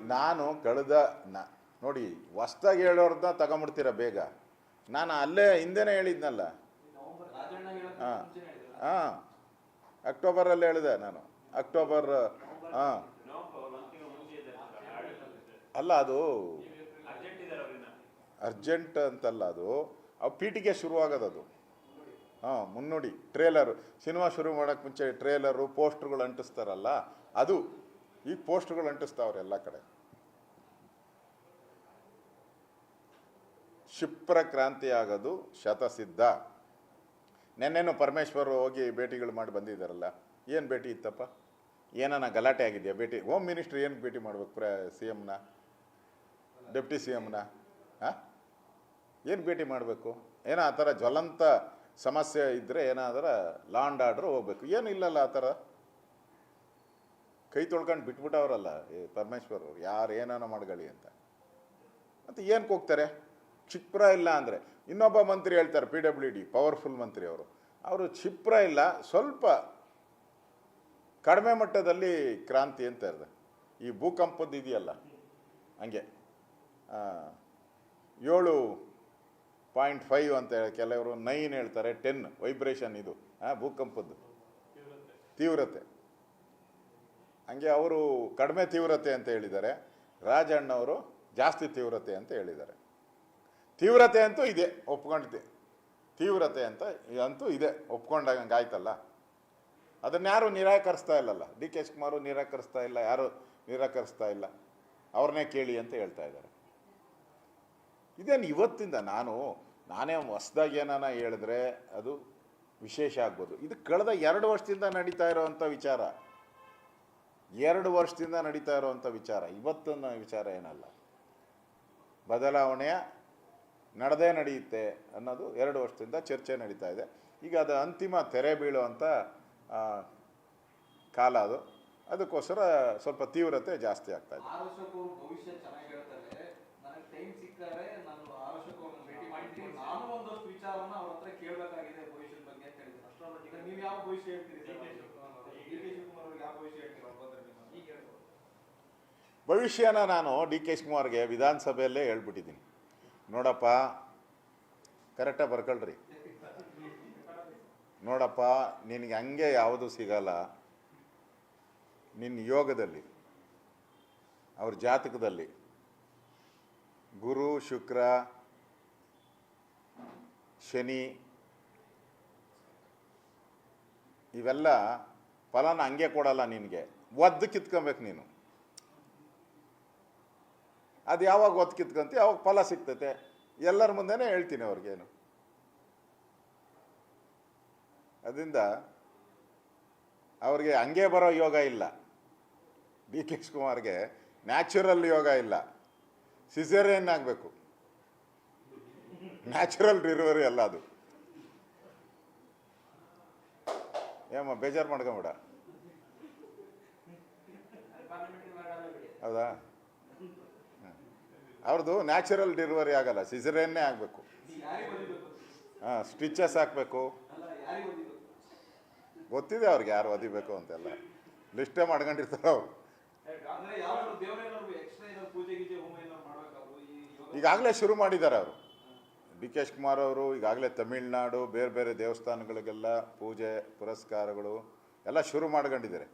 ನಾನು ಕಳೆದ ನೋಡಿ, ಹೊಸ್ದಾಗಿ ಹೇಳೋರ್ದ ತಗೊಂಬಿಡ್ತೀರ ಬೇಗ? ನಾನು ಅಲ್ಲೇ ಹಿಂದೆನೇ ಹೇಳಿದ್ನಲ್ಲ. ಹಾಂ. ಹಾಂ, ಅಕ್ಟೋಬರಲ್ಲಿ ಹೇಳಿದೆ ನಾನು. ಅಕ್ಟೋಬರ್, ಹಾಂ. ಅಲ್ಲ, ಅದು ಅರ್ಜೆಂಟ್ ಅಂತಲ್ಲ ಅದು. ಅವು ಪೀಟಿಗೆ ಶುರುವಾಗೋದು ಅದು. ಹಾಂ, ಮುನ್ನುಡಿ, ಟ್ರೇಲರು. ಸಿನಿಮಾ ಶುರು ಮಾಡೋಕ್ಕೆ ಮುಂಚೆ ಟ್ರೇಲರು, ಪೋಸ್ಟ್ರುಗಳು ಅಂಟಿಸ್ತಾರಲ್ಲ, ಅದು ಈಗ ಪೋಸ್ಟ್ಗಳು ಅಂಟಿಸ್ತಾವ್ರೆ ಎಲ್ಲ ಕಡೆ. ಕ್ಷಿಪ್ರ ಕ್ರಾಂತಿ ಆಗೋದು ಶತಸಿದ್ಧ. ನೆನ್ನೆನು ಪರಮೇಶ್ವರ್ ಹೋಗಿ ಭೇಟಿಗಳು ಮಾಡಿ ಬಂದಿದ್ದಾರಲ್ಲ, ಏನು ಭೇಟಿ ಇತ್ತಪ್ಪ? ಏನಾನ ಗಲಾಟೆ ಆಗಿದೆಯಾ ಭೇಟಿ? ಹೋಮ್ ಮಿನಿಸ್ಟ್ರ್ ಏನು ಭೇಟಿ ಮಾಡ್ಬೇಕು ಪ್ರ ಸಿ ಎಮ್ನ ಡೆಪ್ಟಿ ಸಿ ಎಮ್ನ ಹಾಂ? ಏನು ಭೇಟಿ ಮಾಡಬೇಕು? ಏನೋ ಆ ಥರ ಜ್ವಲಂತ ಸಮಸ್ಯೆ ಇದ್ದರೆ ಏನಾದರೂ ಲಾಂಡ್ ಆರ್ಡ್ರ್ ಹೋಗ್ಬೇಕು. ಏನು ಇಲ್ಲಲ್ಲ ಆ ಥರ? ಕೈ ತೊಳ್ಕೊಂಡು ಬಿಟ್ಬಿಟ್ಟವ್ರಲ್ಲ ಪರಮೇಶ್ವರ್ ಅವ್ರು ಯಾರು ಏನಾನ ಮಾಡ್ಕೊಳ್ಳಿ ಅಂತ. ಮತ್ತು ಏನಕ್ಕೆ ಹೋಗ್ತಾರೆ? ಕ್ಷಿಪ್ರ ಇಲ್ಲ ಅಂದರೆ ಇನ್ನೊಬ್ಬ ಮಂತ್ರಿ ಹೇಳ್ತಾರೆ ಪಿ ಡಬ್ಲ್ಯೂ ಡಿ ಪವರ್ಫುಲ್ ಮಂತ್ರಿ ಅವರು. ಅವರು ಕ್ಷಿಪ್ರ ಇಲ್ಲ ಸ್ವಲ್ಪ ಕಡಿಮೆ ಮಟ್ಟದಲ್ಲಿ ಕ್ರಾಂತಿ ಅಂತ ಇರ್ತದೆ ಈ ಭೂಕಂಪದ್ದು ಇದೆಯಲ್ಲ ಹಂಗೆ. ಏಳು ಪಾಯಿಂಟ್ ಫೈವ್ ಅಂತ ಹೇಳಿ ಕೆಲವರು ನೈನ್ ಹೇಳ್ತಾರೆ ಟೆನ್ ವೈಬ್ರೇಷನ್ ಇದು ಹಾಂ ಭೂಕಂಪದ್ದು. ತೀವ್ರತೆ. ಹಂಗೆ ಅವರು ಕಡಿಮೆ ತೀವ್ರತೆ ಅಂತ ಹೇಳಿದ್ದಾರೆ. ರಾಜಣ್ಣವರು ಜಾಸ್ತಿ ತೀವ್ರತೆ ಅಂತ ಹೇಳಿದ್ದಾರೆ. ತೀವ್ರತೆ ಅಂತೂ ಇದೆ, ಒಪ್ಕೊಂಡಿದ್ದೆ. ತೀವ್ರತೆ ಅಂತ ಅಂತೂ ಇದೆ, ಒಪ್ಕೊಂಡಂಗೆ ಆಯ್ತಲ್ಲ. ಅದನ್ನ ಯಾರು ನಿರಾಕರಿಸ್ತಾ ಇಲ್ಲಲ್ಲ. ಡಿ ಕೆ ಶಿವಕುಮಾರು ನಿರಾಕರಿಸ್ತಾ ಇಲ್ಲ, ಯಾರು ನಿರಾಕರಿಸ್ತಾ ಇಲ್ಲ. ಅವ್ರನ್ನೇ ಕೇಳಿ ಅಂತ ಹೇಳ್ತಾ ಇದ್ದಾರೆ. ಇದೇನು ಇವತ್ತಿಂದ ನಾನು, ನಾನೇ ಹೊಸ್ದಾಗಿ ಏನಾನ ಹೇಳಿದ್ರೆ ಅದು ವಿಶೇಷ ಆಗ್ಬೋದು. ಇದು ಕಳೆದ ಎರಡು ವರ್ಷದಿಂದ ನಡೀತಾ ಇರೋವಂಥ ವಿಚಾರ. ಎರಡು ವರ್ಷದಿಂದ ನಡೀತಾ ಇರುವಂಥ ವಿಚಾರ ಇವತ್ತಿನ ವಿಚಾರ ಏನಲ್ಲ. ಬದಲಾವಣೆಯ ನಡೆದೇ ನಡೆಯುತ್ತೆ ಅನ್ನೋದು ಎರಡು ವರ್ಷದಿಂದ ಚರ್ಚೆ ನಡೀತಾ ಇದೆ. ಈಗ ಅದು ಅಂತಿಮ ತೆರೆ ಬೀಳುವಂಥ ಕಾಲ ಅದು. ಅದಕ್ಕೋಸ್ಕರ ಸ್ವಲ್ಪ ತೀವ್ರತೆ ಜಾಸ್ತಿ ಆಗ್ತಾ ಇದೆ. ಭವಿಷ್ಯ ಭವಿಷ್ಯನ ನಾನು ಡಿ ಕೆ ಶಿವಕುಮಾರ್ಗೆ ವಿಧಾನಸಭೆಯಲ್ಲೇ ಹೇಳ್ಬಿಟ್ಟಿದ್ದೀನಿ. ನೋಡಪ್ಪ, ಕರೆಕ್ಟಾಗಿ ಬರ್ಕೊಳ್ರಿ. ನೋಡಪ್ಪ, ನಿನಗೆ ಹಂಗೆ ಯಾವುದು ಸಿಗಲ್ಲ. ನಿನ್ನ ಯೋಗದಲ್ಲಿ, ಅವ್ರ ಜಾತಕದಲ್ಲಿ, ಗುರು, ಶುಕ್ರ, ಶನಿ, ಇವೆಲ್ಲ ಫಲನ ಹಂಗೆ ಕೊಡಲ್ಲ ನಿನಗೆ. ಒದ್ದು ಕಿತ್ಕೊಬೇಕು ನೀನು. ಅದು ಯಾವಾಗ ಒತ್ತು ಕಿತ್ಕೊಂತಿ ಅವಾಗ ಫಲ ಸಿಗ್ತೈತೆ. ಎಲ್ಲರ ಮುಂದೆನೇ ಹೇಳ್ತೀನಿ ಅವ್ರಿಗೇನು. ಅದರಿಂದ ಅವ್ರಿಗೆ ಹಂಗೆ ಬರೋ ಯೋಗ ಇಲ್ಲ. ಡಿ ಕೆ ಕುಮಾರ್ಗೆ ನ್ಯಾಚುರಲ್ ಯೋಗ ಇಲ್ಲ. ಸಿಸೇರಿಯನ್ ಆಗಬೇಕು. ನ್ಯಾಚುರಲ್ ಡಿಲಿವರಿ ಅಲ್ಲ ಅದು. ಏಮ್ಮ, ಬೇಜಾರು ಮಾಡ್ಕೊಂಬೇಡ. ಹೌದಾ? ಅವ್ರದ್ದು ನ್ಯಾಚುರಲ್ ಡೆಲಿವರಿ ಆಗಲ್ಲ, ಸಿಸರೇನ್ನೇ ಆಗಬೇಕು. ಹಾಂ ಸ್ಟಿಚಸ್ ಹಾಕಬೇಕು. ಗೊತ್ತಿದೆ ಅವ್ರಿಗೆ ಯಾರು ಒದಿಬೇಕು ಅಂತೆಲ್ಲ. ಲಿಸ್ಟೇ ಮಾಡ್ಕೊಂಡಿರ್ತಾರೆ ಅವ್ರು. ಈಗಾಗಲೇ ಶುರು ಮಾಡಿದ್ದಾರೆ ಅವರು. ಡಿ ಕೆ ಕುಮಾರ್ ಅವರು, ಈಗಾಗಲೇ ತಮಿಳ್ನಾಡು, ಬೇರೆ ಬೇರೆ ದೇವಸ್ಥಾನಗಳಿಗೆಲ್ಲ ಪೂಜೆ, ಪುರಸ್ಕಾರಗಳು ಎಲ್ಲ ಶುರು ಮಾಡ್ಕೊಂಡಿದ್ದಾರೆ.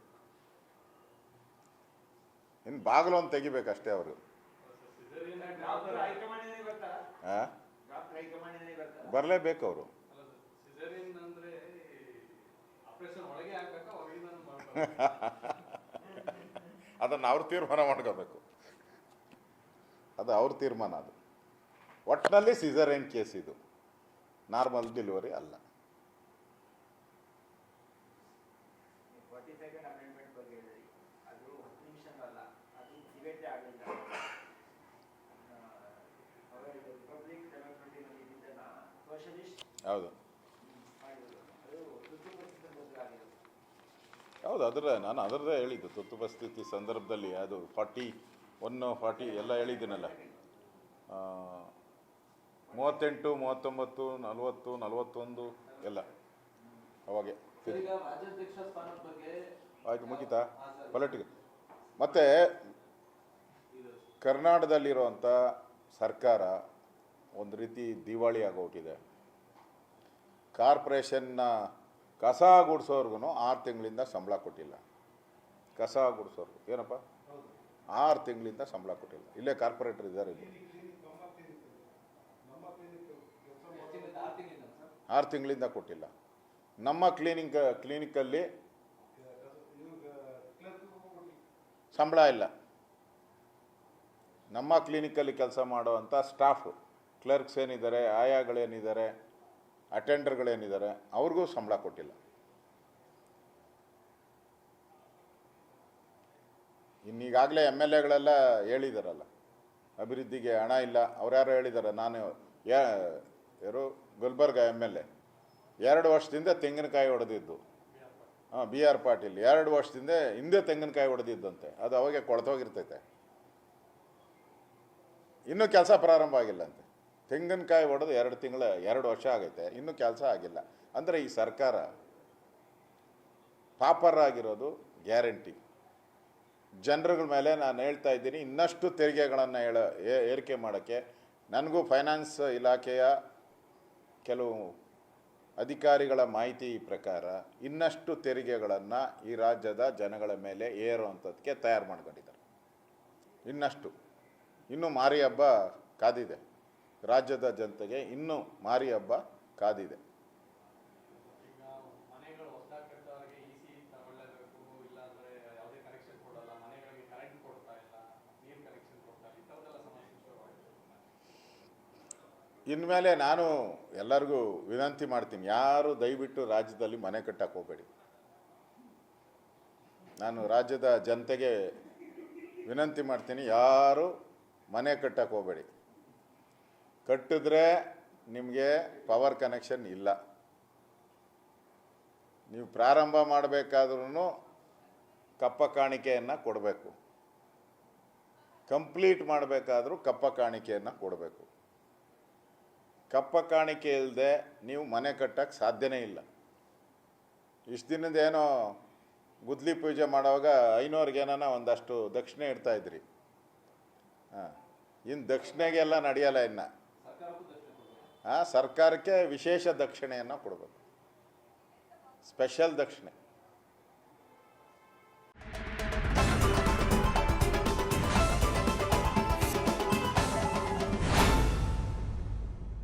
ಇನ್ನು ಬಾಗಿಲು ಒಂದು ತೆಗಿಬೇಕಷ್ಟೇ ಅವರು. ಬರಲೇಬೇಕು ಅವರು. ಅದನ್ನು ಅವ್ರು ತೀರ್ಮಾನ ಮಾಡ್ಕೋಬೇಕು. ಅದು ಅವ್ರ ತೀರ್ಮಾನ ಅದು. ಒಟ್ಟಿನಲ್ಲಿ ಸಿಸರೇನ್ ಕೇಸ್ ಇದು. ನಾರ್ಮಲ್ ಡೆಲಿವರಿ ಅಲ್ಲ. ಬಗ್ಗೆ ಹೇಳಿದ್ರಿ. ಅದು ಹತ್ತು ನಿಮಿಷ ಅಲ್ಲ ಅದು ಹೌದು. ಹೌದು ಅದರ ನಾನು ಅದರದ್ದೇ ಹೇಳಿದ್ದು. ತುರ್ತು ಪರಿಸ್ಥಿತಿ ಸಂದರ್ಭದಲ್ಲಿ ಅದು ಫಾರ್ಟಿ ಒನ್ ಫಾರ್ಟಿ ಎಲ್ಲ ಹೇಳಿದ್ದೀನಲ್ಲ. ಮೂವತ್ತೆಂಟು ಮೂವತ್ತೊಂಬತ್ತು ನಲವತ್ತು ನಲವತ್ತೊಂದು ಎಲ್ಲ. ಅವಾಗೆ ಆಯ್ತು ಮುಗೀತಾ. ಪೊಲಿಟಿಕಲ್. ಮತ್ತು ಕರ್ನಾಟಕದಲ್ಲಿರುವಂಥ ಸರ್ಕಾರ ಒಂದು ರೀತಿ ದಿವಾಳಿ ಆಗೋಗಿದೆ ಕಾರ್ಪೊರೇಷನ್ನ ಕಸ ಗುಡಿಸೋರ್ಗು ಆರು ತಿಂಗಳಿಂದ ಸಂಬಳ ಕೊಟ್ಟಿಲ್ಲ. ಕಸ ಗುಡಿಸೋರ್ಗು. ಏನಪ್ಪ? ಆರು ತಿಂಗಳಿಂದ ಸಂಬಳ ಕೊಟ್ಟಿಲ್ಲ. ಇಲ್ಲೇ ಕಾರ್ಪೊರೇಟರ್ ಇದ್ದಾರೆ ಇಲ್ಲಿ. ಆರು ತಿಂಗಳಿಂದ ಕೊಟ್ಟಿಲ್ಲ. ನಮ್ಮ ಕ್ಲೀನಿಂಗ್, ಕ್ಲಿನಿಕಲ್ಲಿ ಸಂಬಳ ಇಲ್ಲ. ನಮ್ಮ ಕ್ಲಿನಿಕಲ್ಲಿ ಕೆಲಸ ಮಾಡುವಂಥ ಸ್ಟಾಫು. ಕ್ಲರ್ಕ್ಸ್ ಏನಿದ್ದಾರೆ, ಆಯಾಗಳೇನಿದ್ದಾರೆ ಅಟೆಂಡರ್ಗಳೇನಿದ್ದಾರೆ ಅವ್ರಿಗೂ ಸಂಬಳ ಕೊಟ್ಟಿಲ್ಲ. ಇನ್ನೀಗಾಗಲೇ ಎಂ ಎಲ್ ಎಗಳೆಲ್ಲ ಹೇಳಿದಾರಲ್ಲ, ಅಭಿವೃದ್ಧಿಗೆ ಹಣ ಇಲ್ಲ, ಅವ್ರ್ಯಾರು ಹೇಳಿದ್ದಾರೆ ನಾನು ಯಾರು, ಗುಲ್ಬರ್ಗ ಎಂ ಎಲ್ ಎ, ಎರಡು ವರ್ಷದಿಂದ ತೆಂಗಿನಕಾಯಿ ಹೊಡೆದಿದ್ದು ಹಾಂ, ಬಿ ಆರ್ ಪಾಟೀಲ್, ಎರಡು ವರ್ಷದಿಂದ ಹಿಂದೆ ತೆಂಗಿನಕಾಯಿ ಹೊಡೆದಿದ್ದಂತೆ ಅದು ಅವಾಗೆ ಕೊಳತೋಗಿರ್ತೈತೆ. ಇನ್ನೂ ಕೆಲಸ ಪ್ರಾರಂಭ ಆಗಿಲ್ಲಂತೆ ತೆಂಗಿನಕಾಯಿ ಹೊಡೆದು ಎರಡು ತಿಂಗಳು, ಎರಡು ವರ್ಷ ಆಗೈತೆ. ಇನ್ನೂ ಕೆಲಸ ಆಗಿಲ್ಲ. ಅಂದರೆ ಈ ಸರ್ಕಾರ ಪಾಪರ್ ಆಗಿರೋದು ಗ್ಯಾರಂಟಿ. ಜನರುಗಳ ಮೇಲೆ ನಾನು ಹೇಳ್ತಾ ಇದ್ದೀನಿ, ಇನ್ನಷ್ಟು ತೆರಿಗೆಗಳನ್ನು ಹೇಳ ಏರಿಕೆ ಮಾಡೋಕ್ಕೆ. ನನಗೂ ಫೈನಾನ್ಸ್ ಇಲಾಖೆಯ ಕೆಲವು ಅಧಿಕಾರಿಗಳ ಮಾಹಿತಿ ಪ್ರಕಾರ ಇನ್ನಷ್ಟು ತೆರಿಗೆಗಳನ್ನು ಈ ರಾಜ್ಯದ ಜನಗಳ ಮೇಲೆ ಏರುವಂಥದ್ದಕ್ಕೆ ತಯಾರು ಮಾಡ್ಕೊಂಡಿದ್ದಾರೆ. ಇನ್ನಷ್ಟು. ಇನ್ನೂ ಮಾರಿ ಹಬ್ಬ ಕಾದಿದೆ. ರಾಜ್ಯದ ಜನತೆಗೆ ಇನ್ನೂ ಮಾರಿ ಹಬ್ಬ ಕಾದಿದೆ. ಇನ್ಮೇಲೆ ನಾನು ಎಲ್ಲರಿಗೂ ವಿನಂತಿ ಮಾಡ್ತೀನಿ ಯಾರು ದಯವಿಟ್ಟು ರಾಜ್ಯದಲ್ಲಿ ಮನೆ ಕಟ್ಟಕ್ಕೆ ಹೋಗಬೇಡಿ. ನಾನು ರಾಜ್ಯದ ಜನತೆಗೆ ವಿನಂತಿ ಮಾಡ್ತೀನಿ ಯಾರು ಮನೆ ಕಟ್ಟಕ್ಕೆ ಹೋಗಬೇಡಿ. ಕಟ್ಟಿದ್ರೆ ನಿಮಗೆ ಪವರ್ ಕನೆಕ್ಷನ್ ಇಲ್ಲ. ನೀವು ಪ್ರಾರಂಭ ಮಾಡಬೇಕಾದ್ರೂ ಕಪ್ಪ ಕಾಣಿಕೆಯನ್ನು ಕೊಡಬೇಕು. ಕಂಪ್ಲೀಟ್ ಮಾಡಬೇಕಾದ್ರೂ ಕಪ್ಪ ಕಾಣಿಕೆಯನ್ನು ಕೊಡಬೇಕು. ಕಪ್ಪ ಕಾಣಿಕೆ ಇಲ್ಲದೆ ನೀವು ಮನೆ ಕಟ್ಟಕ್ಕೆ ಸಾಧ್ಯನೇ ಇಲ್ಲ. ಇಷ್ಟು ದಿನದ ಏನೋ ಗುದ್ಲಿ ಪೂಜೆ ಮಾಡುವಾಗ ಐನೋರ್ಗೇನ ಒಂದಷ್ಟು ದಕ್ಷಿಣೆ ಇಡ್ತಾಯಿದ್ರಿ ಹಾಂ ಇನ್ನು ದಕ್ಷಿಣೆಗೆಲ್ಲ ನಡೆಯಲ್ಲ ಇನ್ನು ಸರ್ಕಾರಕ್ಕೂ ದಕ್ಷಿಣ ಕೊಡಬೇಕು ಹಾಂ ಸರ್ಕಾರಕ್ಕೆ ವಿಶೇಷ ದಕ್ಷಿಣೆಯನ್ನು ಕೊಡಬೇಕು. ಸ್ಪೆಷಲ್ ದಕ್ಷಿಣೆ.